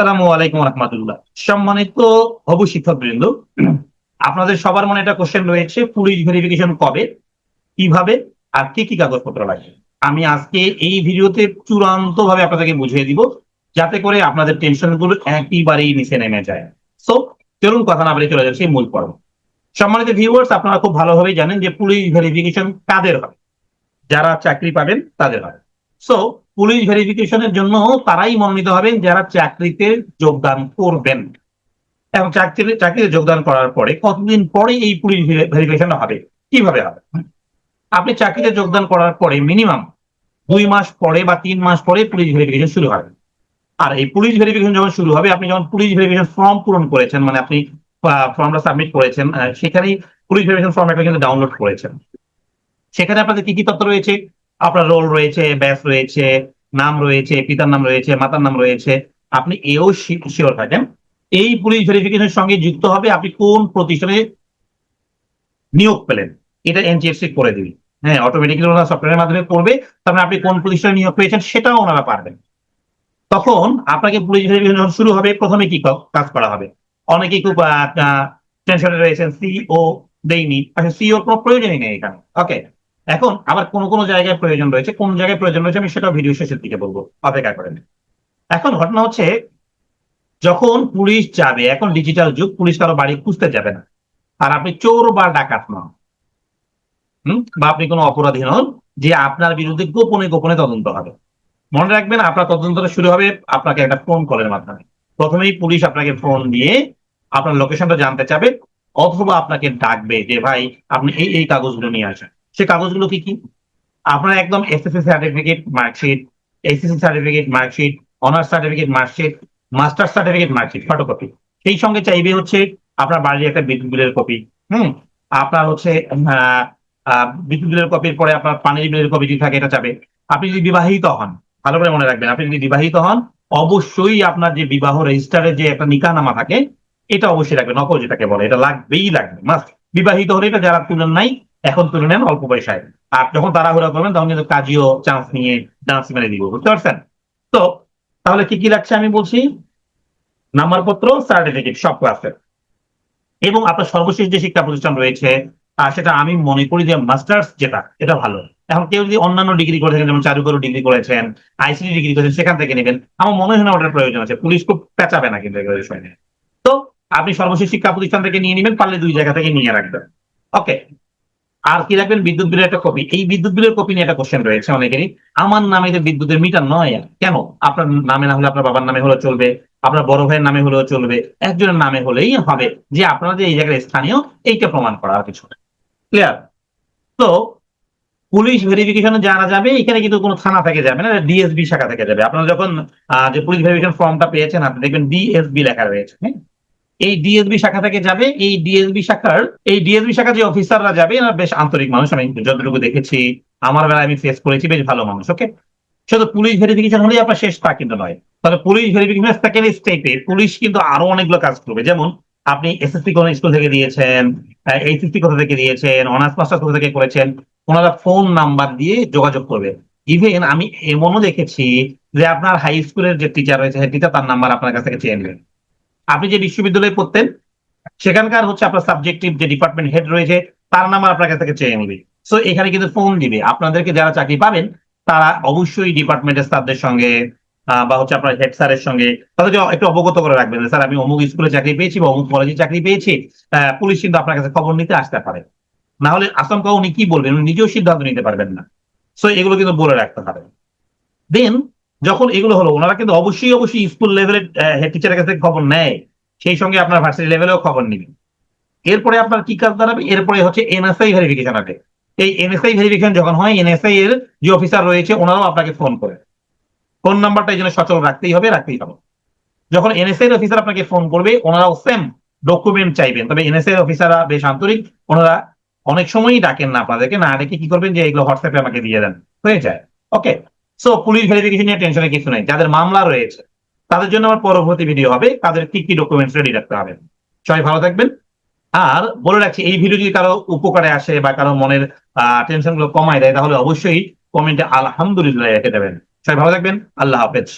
আসসালামু আলাইকুম রহমতুল্লাহ। সম্মানিত হবু শিক্ষকবৃন্দ, আপনাদের সবার মনে একটা কোশ্চেন রয়েছে পুলিশ ভেরিফিকেশন কবে, কীভাবে, আর কি কি কাগজপত্র লাগে আমি আজকে এই ভিডিওতে চূড়ান্ত ভাবে আপনাদেরকে বুঝিয়ে দিব, যাতে করে আপনাদের টেনশনগুলো একেবারেই নিচে নেমে যায়। সো চলুন কথা না বলে চলে যাচ্ছে মূল পর্ব। সম্মানিত ভিউয়ার্স আপনারা খুব ভালোভাবেই জানেন যে পুলিশ ভেরিফিকেশন কাদের হয়? যারা চাকরি পাবেন, তাদের হয়। সো পুলিশ ভেরিফিকেশনের জন্য তারাই মনোনীত হবেন যারা চাকরিতে যোগদান করবেন। এবং চাকরিতে চাকরিতে যোগদান করার পরে কতদিন পরে এই পুলিশ ভেরিফিকেশন হবে? কীভাবে হবে? আপনি চাকরিতে যোগদান করার পরে মিনিমাম দুই মাস পরে বা তিন মাস পরে পুলিশ ভেরিফিকেশন শুরু হবে। আর এই পুলিশ ভেরিফিকেশন যখন শুরু হবে, আপনি যখন পুলিশ ভেরিফিকেশন ফর্ম পূরণ করেছেন মানে আপনি ফর্মটা সাবমিট করেছেন সেখানেই পুলিশ ভেরিফিকেশন ফর্ম একটা কিন্তু ডাউনলোড করেছেন। সেখানে আপনাদের কি কি তথ্য রয়েছে? আপনার রোল রয়েছে ব্যাস রয়েছে, নাম রয়েছে, পিতার নাম রয়েছে, মাতার নাম রয়েছে, আপনি এও শিওর থাকেন। এই পুলিশ ভেরিফিকেশনের সঙ্গে যুক্ত হবে আপনি কোন প্রতিষ্ঠানে নিয়োগ পেলেন, এটা এনজিএফসি করে দিবি। হ্যাঁ অটোমেটিক্যালি ওনারা সফটওয়্যারের মাধ্যমে করবে, তার মানে আপনি কোন প্রতিষ্ঠানে নিয়োগ পেয়েছেন সেটাও ওনারা পারবেন। তখন আপনাকে পুলিশ ভেরিফিকেশন শুরু হবে, প্রথমে কি কাজ করা হবে? অনেকেই খুব টেনশনে রয়েছেন সিও দেয়নি। আচ্ছা সিও কোনো প্রয়োজনই নেই এখানে। ওকে এখন আবার কোন কোন জায়গায় প্রয়োজন রয়েছে, কোন জায়গায় প্রয়োজন রয়েছে আমি সেটা ভিডিও শেষের দিকে বলব, অপেক্ষা করেন। এখন ঘটনা হচ্ছে, যখন পুলিশ যাবে, এখন ডিজিটাল যুগ, পুলিশ কারও বাড়ি খুঁজতে যাবে না। আর আপনি চোর বা ডাকাত নন। বা আপনি কোনো অপরাধী নন যে আপনার বিরুদ্ধে গোপনে গোপনে তদন্ত হবে। মনে রাখবেন, আপনার তদন্তটা শুরু হবে আপনাকে একটা ফোন কলের মাধ্যমে। প্রথমেই পুলিশ আপনাকে ফোন দিয়ে আপনার লোকেশনটা জানতে চাবে, অথবা আপনাকে ডাকবে যে, ভাই, আপনি এই এই কাগজগুলো নিয়ে আসেন। সে কাগজগুলো কি কি? আপনার একদম SSC certificate marksheet SSC certificate marksheet honours certificate marksheet master certificate marksheet photocopy সেই সঙ্গে চাইবে হচ্ছে আপনার বাড়ির একটা বিদ্যুৎ বিলের কপি হুম? আপনার হচ্ছে বিদ্যুৎ বিলের কপির পরে আপনার পানির বিলের কপি যদি থাকে, এটা যাবে আপনি যদি বিবাহিত হন, ভালো করে মনে রাখবেন, আপনি যদি বিবাহিত হন, অবশ্যই আপনার যে বিবাহ রেজিস্টারের যে একটা নিকানামা থাকে, এটা অবশ্যই রাখবেন, নকল যেটাকে বলে, এটা লাগবেই লাগবে মাস্ট বিবাহিত হলে এটা যারা তুলেন নাই এখন তুলে নেন অল্প পয়সায়। আর যখন তাড়াহুড়া করবেন, তখন কিন্তু কাজীও চান্স নিয়ে চান্স মেরে দিব, বুঝতে পারছেন? তো, তাহলে কি কি লাগছে আমি বলছি? নাম্বারপত্র সার্টিফিকেট সব ক্লাসের এবং আপনার সর্বশেষ যে শিক্ষা প্রতিষ্ঠান রয়েছে সেটা আমি মনে করি যে মাস্টার্স যেটা, এটা ভালো। এখন কেউ যদি অন্যান্য ডিগ্রি করে থাকেন, যেমন চারুকারু ডিগ্রি করেছেন আইসিটি ডিগ্রি করেছেন, সেখান থেকে নেবেন। আমার মনে হয় না ওটার প্রয়োজন আছে। পুলিশ খুব পেঁচাবে না কিন্তু বিষয় নিয়ে। তো, আপনি সর্বশেষ শিক্ষা প্রতিষ্ঠান থেকে নিয়ে নেবেন, পারলে দুই জায়গা থেকে নিয়ে রাখবেন। ওকে আর কি রাখবেন? বিদ্যুৎ বিলের একটা কপি এই বিদ্যুৎ বিলের কপি নিয়ে একটা কোশ্চেন রয়েছে অনেকেরই। আমার নামে যে বিদ্যুতের মিটার নয়। কেন? আপনার নামে না হলে আপনার বাবার নামে হলেও চলবে, আপনার বড় ভাইয়ের নামে হলেও চলবে, একজনের নামে হলেই হবে যে আপনারা যে এই জায়গায় স্থানীয়, এইটা প্রমাণ করা আর কিছু ক্লিয়ার তো পুলিশ ভেরিফিকেশনে যারা যাবে, এখানে কিন্তু কোনো থানা থেকে যাবে না ডিএসবি শাখা থেকে যাবে। আপনারা যখন যে পুলিশ ভেরিফিকেশন ফর্মটা পেয়েছেন, আপনি দেখবেন ডিএসবি লেখা রয়েছে হ্যাঁ? এই ডিএসবি শাখা থেকে যাবে, এই ডিএসবি শাখার, এই ডিএসবি শাখা যে অফিসাররা যাবে, এরা বেশ আন্তরিক মানুষ, আমি যতটুকু দেখেছি, আমার বেলায় আমি ফেস করেছি, বেশ ভালো মানুষ ওকে শুধু পুলিশ ভেরিফিকেশন হলেই আপনার শেষ, তা কিন্তু নয়। তাহলে পুলিশ ভেরিফিকেশন সেকেন্ড স্টেপে পুলিশ কিন্তু আরও অনেকগুলো কাজ করবে। যেমন, আপনি এসএসসি কোন স্কুল থেকে দিয়েছেন এইচএসসি কোথা থেকে দিয়েছেন অনার্স মাস্টার্স কোথা থেকে করেছেন, ওনারা ফোন নাম্বার দিয়ে যোগাযোগ করবে। ইভেন আমি এমনও দেখেছি যে আপনার হাই স্কুলের যে টিচার রয়েছে টিচার তার নাম্বার আপনার কাছ থেকে চেয়ে নেবেন আপনি যে বিশ্ববিদ্যালয়ে পড়তেন, সেখানকার হচ্ছে আপনার সাবজেক্টিভ যে ডিপার্টমেন্ট হেড রয়েছে, তার নাম আপনার কাছ থেকে চেয়ে নেবে। সো এখানে কিন্তু ফোন দিবে। আপনাদেরকে যারা চাকরি পাবেন, তারা অবশ্যই ডিপার্টমেন্টের স্টাফদের সঙ্গে বা হচ্ছে আপনার হেড স্যারের সঙ্গে তাদেরকে একটু অবগত করে রাখবেন স্যার, আমি অমুক স্কুলে চাকরি পেয়েছি বা অমুক কলেজে চাকরি পেয়েছি। পুলিশ কিন্তু আপনার কাছে খবর নিতে আসতে পারে। না হলে আচমকা উনি কি বলবেন? উনি নিজেও সিদ্ধান্ত নিতে পারবেন না। সো এগুলো কিন্তু বলে রাখতে হবে। দেন যখন এগুলো হলো, ওনারা কিন্তু অবশ্যই অবশ্যই স্কুল লেভেলের হেড টিচারের কাছে খবর নেয়। সেই সঙ্গে আপনার ভার্সিটি লেভেলেও খবর নেবেন। এরপরে আপনার কি কাজ দাঁড়াবে? এরপরে হচ্ছে এনএসআই ভেরিফিকেশন আছে এই এনএসআই ভেরিফিকেশন যখন হয় এনএসআই এর যে অফিসার রয়েছে, ওনারাও আপনাকে ফোন করে। ফোন নাম্বারটা এই জন্য সচল রাখতেই হবে রাখতেই হবে। যখন এনএসআই এর অফিসার আপনাকে ফোন করবে, ওনারাও সেম ডকুমেন্ট চাইবেন। তবে এনএসআই এর অফিসাররা বেশ আন্তরিক, ওনারা অনেক সময়ই ডাকেন না আপনাদেরকে। না ডেকে কি করবেন যে এগুলো হোয়াটসঅ্যাপে আমাকে দিয়ে দেন। হয়ে যায়। ওকে সো পুলিশ ভেরিফিকেশন নিয়ে টেনশনের কিছু নেই। যাদের মামলা রয়েছে তাদের জন্য আমার পরবর্তী ভিডিও হবে। তাদের কি কি ডকুমেন্টস রেডি রাখতে হবে। সবাই ভালো থাকবেন। আর বলে রাখছি, এই ভিডিও যদি কারও উপকারে আসে বা কারও মনের টেনশনগুলো কমায় দেয়, তাহলে অবশ্যই কমেন্টে আলহামদুলিল্লাহ রেখে দেবেন। সবাই ভালো থাকবেন। আল্লাহ হাফেজ।